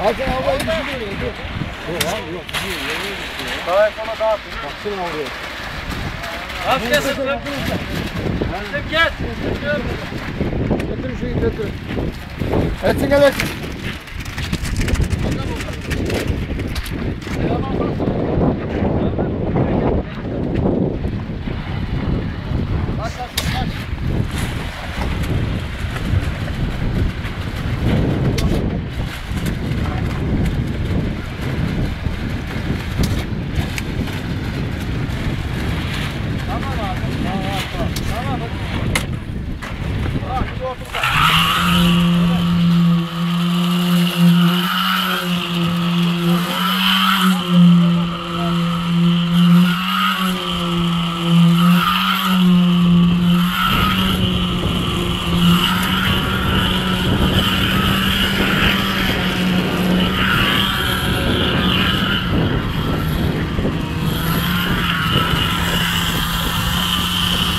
Hakan havayı düşünüyor. Dur. Yok abi yok. Sağa sola dağıtın. Baksana oraya. Az kesin. Bizim gel. Götür şunu götür. Etsin gel etsin. Kaç kaç kaç.